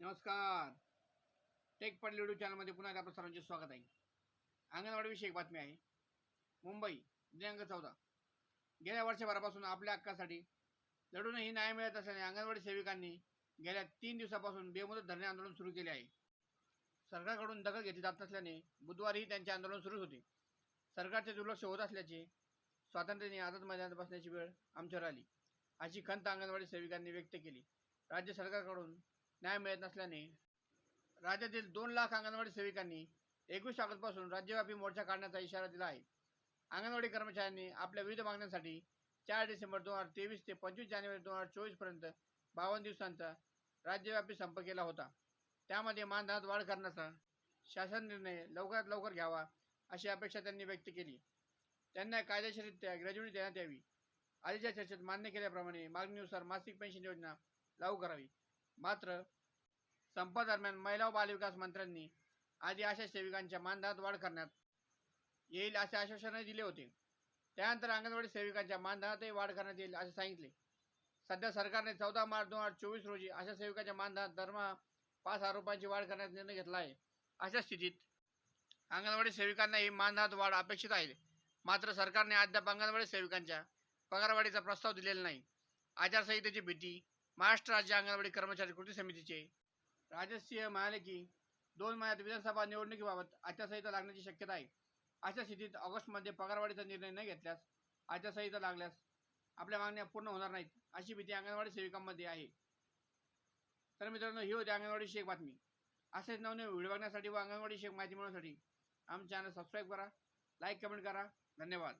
नमस्कार. टेक पडले युट्यूब चॅनलमध्ये पुन्हा एकदा आपलं सर्वांचे स्वागत आहे. अंगणवाडीविषयी एक बातमी आहे. मुंबई दिनांक चौदा. गेल्या वर्षभरापासून आपल्या हक्कासाठी लढूनही न्याय मिळत असल्याने अंगणवाडी सेविकांनी गेल्या तीन दिवसापासून बेमुदत धरणे आंदोलन सुरू केले आहे. सरकारकडून दखल घेतली जात नसल्याने बुधवारीही त्यांचे आंदोलन सुरू होते. सरकारचे दुर्लक्ष होत असल्याचे स्वातंत्र्याने आझाद मैदानात बसण्याची वेळ आमच्यावर आली. अशी खंत अंगणवाडी सेविकांनी व्यक्त केली. राज्य सरकारकडून न्याय मिळत नसल्याने राज्यातील दोन लाख अंगणवाडी सेविकांनी एकवीस ऑगस्टपासून राज्यव्यापी मोर्चा काढण्याचा इशारा दिला आहे. अंगणवाडी कर्मचाऱ्यांनी आपल्या विविध मागण्यांसाठी चार डिसेंबर दोन हजार तेवीस ते पंचवीस जानेवारी दोन हजार चोवीसपर्यंत बावन्न दिवसांचा राज्यव्यापी संप केला होता. त्यामध्ये मानधनात वाढ करण्याचा शासन निर्णय लवकरात लवकर घ्यावा अशी अपेक्षा त्यांनी व्यक्त केली. त्यांना कायदेशीररित्या ग्रॅज्युटी देण्यात यावी. आधीच्या चर्चेत मान्य केल्याप्रमाणे मागणीनुसार मासिक पेन्शन योजना लागू करावी. मात्र संपादरम्यान महिला व बालविकास मंत्र्यांनी आधी आशा सेविकांच्या मानधनात वाढ करण्यात येईल असे आश्वासनही दिले होते. त्यानंतर अंगणवाडी सेविकांच्या मानधनातही वाढ करण्यात येईल असे सांगितले. सध्या सरकारने चौदा मार्च दोन हजार चोवीस रोजी आशा सेविकांच्या मानधनात दरमहा पाच हजार रुपयांची वाढ करण्याचा निर्णय घेतला आहे. अशा स्थितीत अंगणवाडी सेविकांनाही मानधनात वाढ अपेक्षित आहे. मात्र सरकारने अद्याप अंगणवाडी सेविकांच्या पगारवाढीचा प्रस्ताव दिलेला नाही. आचारसंहितेची भीती महाराष्ट्र राज्य अंगणवाडी कर्मचारी कृती समितीचे राजसिंह सिंह म्हणाले की दोन महिन्यात विधानसभा निवडणुकीबाबत आचारसंहिता लागण्याची शक्यता आहे. अशा स्थितीत ऑगस्टमध्ये पगारवाढीचा निर्णय न घेतल्यास आचारसंहिता लागल्यास आपल्या मागण्या पूर्ण होणार नाहीत अशी भीती अंगणवाडी सेविकांमध्ये आहे. तर मित्रांनो ही होती अंगणवाडी एक बातमी. असेच नवनवीन व्हिडिओ बघण्यासाठी व अंगणवाडी एक माहिती मिळवण्यासाठी आमच्या चॅनल सबस्क्राईब करा लाईक कमेंट करा. धन्यवाद.